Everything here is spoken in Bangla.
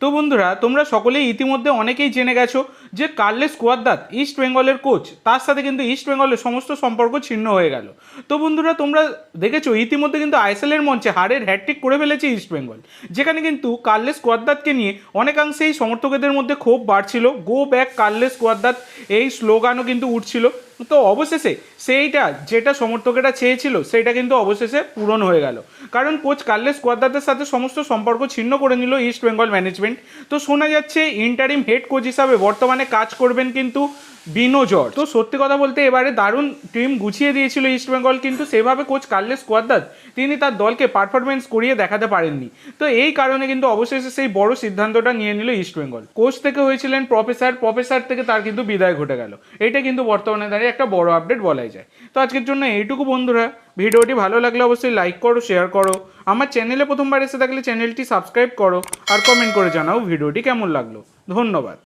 তো বন্ধুরা, তোমরা সকলেই ইতিমধ্যে অনেকেই জেনে গেছো যে কার্লেস কুয়াদ্দাত ইস্ট বেঙ্গলের কোচ তার সাথে কিন্তু ইস্ট বেঙ্গলের সমস্ত সম্পর্ক ছিন্ন হয়ে গেল। তো বন্ধুরা, তোমরা দেখেছ, ইতিমধ্যে কিন্তু আইএসএলের মঞ্চে হারের হ্যাট্রিক করে ফেলেছে ইস্ট বেঙ্গল যেখানে কিন্তু কার্লেস কুয়াদ্দাতকে নিয়ে অনেকাংশেই সমর্থকদের মধ্যে ক্ষোভ বাড়ছিল। গো ব্যাক কার্লেস কুয়াদ্দাত, এই স্লোগানও কিন্তু উঠছিল। তো অবশেষে সেইটা, যেটা সমর্থকেরা চেয়েছিল সেটা কিন্তু অবশেষে পূরণ হয়ে গেল। কারণ কোচ কার্লেস কোয়াদ্দাতের সাথে সমস্ত সম্পর্ক ছিন্ন করে নিল ইস্ট বেঙ্গল ম্যানেজমেন্ট তো শোনা যাচ্ছে ইন্টারিম হেড কোচ হিসাবে বর্তমানে কাজ করবেন কিন্তু বিনো জর্জ। তো সত্যি কথা বলতে এবারে দারুণ টিম গুছিয়ে দিয়েছিল ইস্ট বেঙ্গল কিন্তু সেভাবে কোচ কার্লেস কোয়াদ্দাত তিনি তার দলকে পারফরমেন্স করিয়ে দেখাতে পারেননি। তো এই কারণে কিন্তু অবশেষে সেই বড় সিদ্ধান্তটা নিয়ে নিল ইস্ট বেঙ্গল কোচ থেকে হয়েছিলেন প্রফেসর প্রফেসর থেকে তার কিন্তু বিদায় ঘটে গেল। এটা কিন্তু বর্তমানে দাঁড়িয়ে একটা বড় আপডেট বলাই যায়। তো আজকের জন্য এইটুকু বন্ধুরা। ভিডিওটি ভালো লাগলে অবশ্যই লাইক করো শেয়ার করো। আমার চ্যানেলে প্রথমবার এসে থাকলে চ্যানেলটি সাবস্ক্রাইব করো। আর কমেন্ট করে জানাও ভিডিওটি কেমন লাগল। ধন্যবাদ।